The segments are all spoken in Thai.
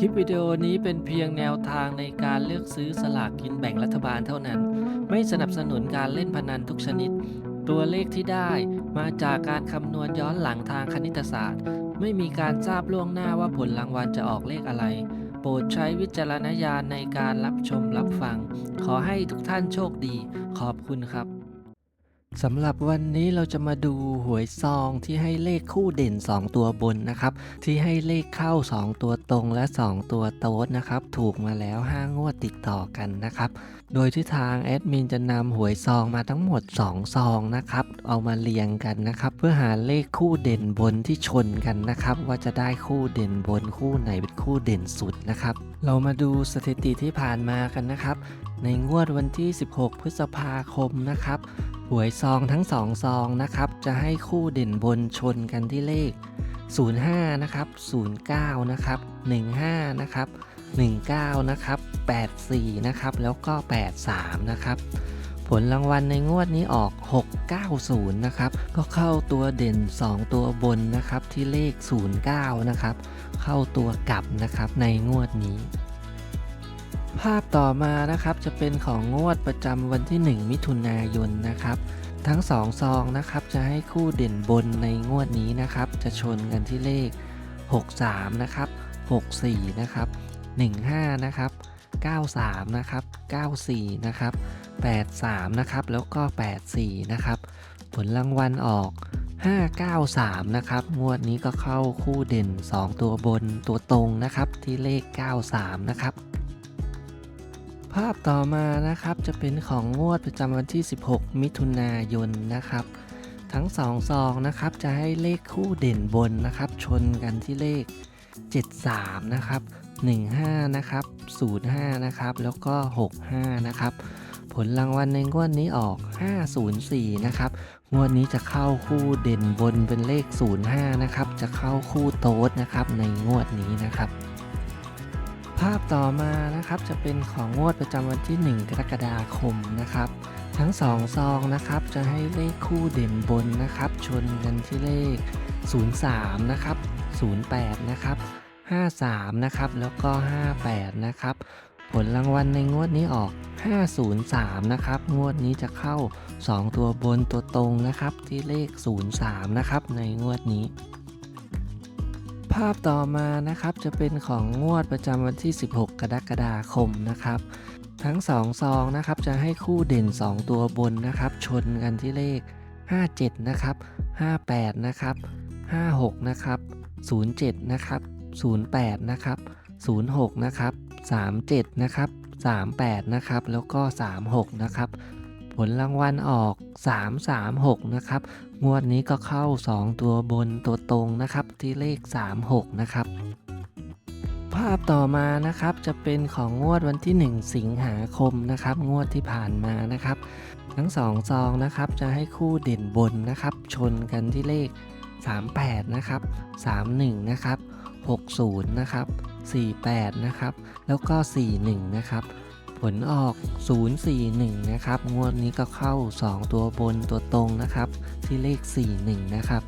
คลิปวิดีโอนี้เป็นเพียงแนวทางในการเลือกซื้อสลากกินแบ่งรัฐบาลเท่านั้น ไม่สนับสนุนการเล่นพนันทุกชนิด ตัวเลขที่ได้มาจากการคำนวณย้อนหลังทางคณิตศาสตร์ ไม่มีการทราบล่วงหน้าว่าผลรางวัลจะออกเลขอะไร โปรดใช้วิจารณญาณในการรับชมรับฟัง ขอให้ทุกท่านโชคดี ขอบคุณครับ สำหรับวันนี้เราจะมาดูหวยซองที่ให้เลขคู่เด่น 2 ตัวบนนะครับ ที่ให้เลขเข้า 2 ตัวตรงและ 2 ตัวโต๊ดนะครับ ถูกมาแล้ว 5 งวดติดต่อกันนะครับ โดยที่ทางแอดมินจะนำหวยซองมาทั้งหมด 2 ซองนะครับ เอามาเรียงกันนะครับ เพื่อหาเลขคู่เด่นบนที่ชนกันนะครับ ว่าจะได้คู่เด่นบนคู่ไหนเป็นคู่เด่นสุดนะครับ เรามาดูสถิติที่ผ่านมากันนะครับ ในงวดวันที่ 16 พฤษภาคมนะครับ หวยซองทั้ง2ซองนะครับ จะให้คู่เด่นบนชนกันที่เลข 05 นะครับ 09 นะครับ 15 นะครับ 19 นะครับ 84 นะครับ แล้วก็ 83 นะครับ ผลรางวัลในงวดนี้ออก 690 นะครับ ก็เข้าตัวเด่น 2 ตัวบนนะครับที่เลข 09 นะครับ เข้าตัวกลับนะครับในงวดนี้ ภาพต่อมานะครับจะเป็นของงวดประจำวันที่ 1 มิถุนายนนะครับ ทั้ง 2 ซองนะครับจะให้คู่เด่นบนในงวดนี้นะครับ จะชนกันที่เลข 63 นะครับ 64 นะครับ 15 นะครับ 93 นะครับ 94 นะครับ 83 นะครับ แล้วก็ 84 นะครับ ผลรางวัลออก 593 นะครับ งวดนี้ก็เข้าคู่เด่น 2 ตัวบนตัวตรงนะครับที่เลข 93 นะครับ ภาพต่อมานะครับจะเป็นของงวดประจำวันที่ 16 มิถุนายนนะครับ ทั้ง2ซองนะครับจะให้เลขคู่เด่นบนนะครับ ชนกันที่เลข 73 นะครับ 15 นะครับ 05 นะครับ แล้วก็ 65 นะครับ ผลรางวัลในงวดนี้ออก 504 นะครับ งวดนี้จะเข้าคู่เด่นบนเป็นเลข 05 นะครับ จะเข้าคู่โต๊ดนะครับในงวดนี้นะครับ ภาพต่อมานะครับจะเป็นของงวดประจำวันที่ 1 กรกฎาคมนะครับ ทั้ง2ซองนะครับจะให้เลขคู่เด่นบนนะครับ ชนกันที่เลข 03 นะครับ 08 นะครับ 53 นะครับ แล้วก็ 58 นะครับ ผลรางวัลในงวดนี้ออก 503 นะครับ งวดนี้จะเข้า 2 ตัวบนตัวตรงนะครับที่เลข 03 นะครับในงวดนี้ ภาพต่อมานะครับจะเป็นของงวดประจำวันที่ 16 กรกฎาคมนะครับ ทั้ง 2 ซองนะครับจะให้คู่เด่น 2 ตัวบนนะครับ ชนกันที่เลข 57 นะครับ 58 นะครับ 56 นะครับ 07 นะครับ 08 นะครับ 06 นะครับ 37 นะครับ 38 นะครับ แล้วก็ 36 นะครับ ผลรางวัลออก 336 นะครับ งวดนี้ก็เข้า 2 ตัวบนตัวตรงนะครับ ที่เลข 36 นะครับ ภาพต่อมานะครับจะเป็นของงวดวันที่ 1 สิงหาคมนะครับ งวดที่ผ่านมานะครับ ทั้ง 2 ซองนะครับจะให้คู่เด่นบนนะครับ ชนกันที่เลข 38 นะครับ 31 นะครับ 60 นะครับ 48 นะครับ แล้วก็ 41 นะครับ ผลออก 041 นะครับ งวดนี้ก็เข้า 2 ตัวบนตัวตรงนะครับ ที่เลข 41 นะครับ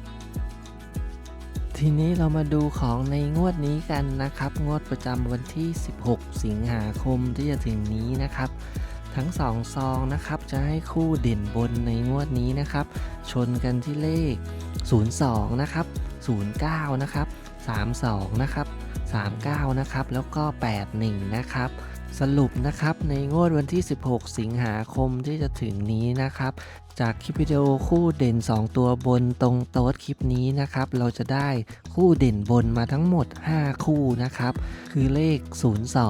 ทีนี้เรามาดูของในงวดนี้กันนะครับ งวดประจำวันที่ 16 สิงหาคมที่จะถึงนี้นะครับ ทั้ง 2 ซองนะครับ จะให้คู่เด่นบนในงวดนี้นะครับ ชนกันที่เลข 02 นะครับ 09 นะครับ 32 นะครับ 39 นะครับ แล้วก็ 81 นะครับ สรุปนะครับในงวดวันที่ 16 สิงหาคมที่จะถึงนี้นะครับ จากคลิปวิดีโอคู่เด่น 2 ตัวบนตรงโต๊ดคลิปนี้นะครับ เราจะได้คู่เด่นบนมาทั้งหมด 5 คู่นะครับ คือเลข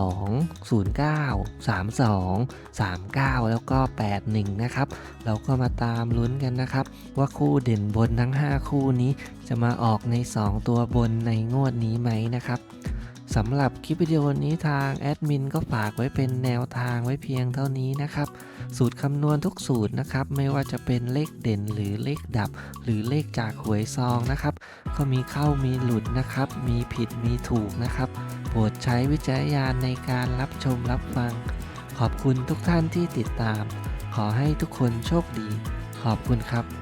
02 09 32 39 แล้วก็ 81 นะครับ เราก็มาตามลุ้นกันนะครับ ว่าคู่เด่นบนทั้ง 5 คู่นี้จะมาออกใน 2 ตัวบนในงวดนี้ไหมนะครับ สำหรับคลิปวิดีโอนี้ทางแอดมินก็ฝากไว้เป็นแนวทางไว้เพียงเท่านี้นะครับ สูตรคำนวณทุกสูตรนะครับ ไม่ว่าจะเป็นเลขเด่นหรือเลขดับ หรือเลขจากหวยซองนะครับ ก็มีเข้ามีหลุดนะครับ มีผิดมีถูกนะครับ โปรดใช้วิจารณญาณในการรับชมรับฟัง ขอบคุณทุกท่านที่ติดตาม ขอให้ทุกคนโชคดี ขอบคุณครับ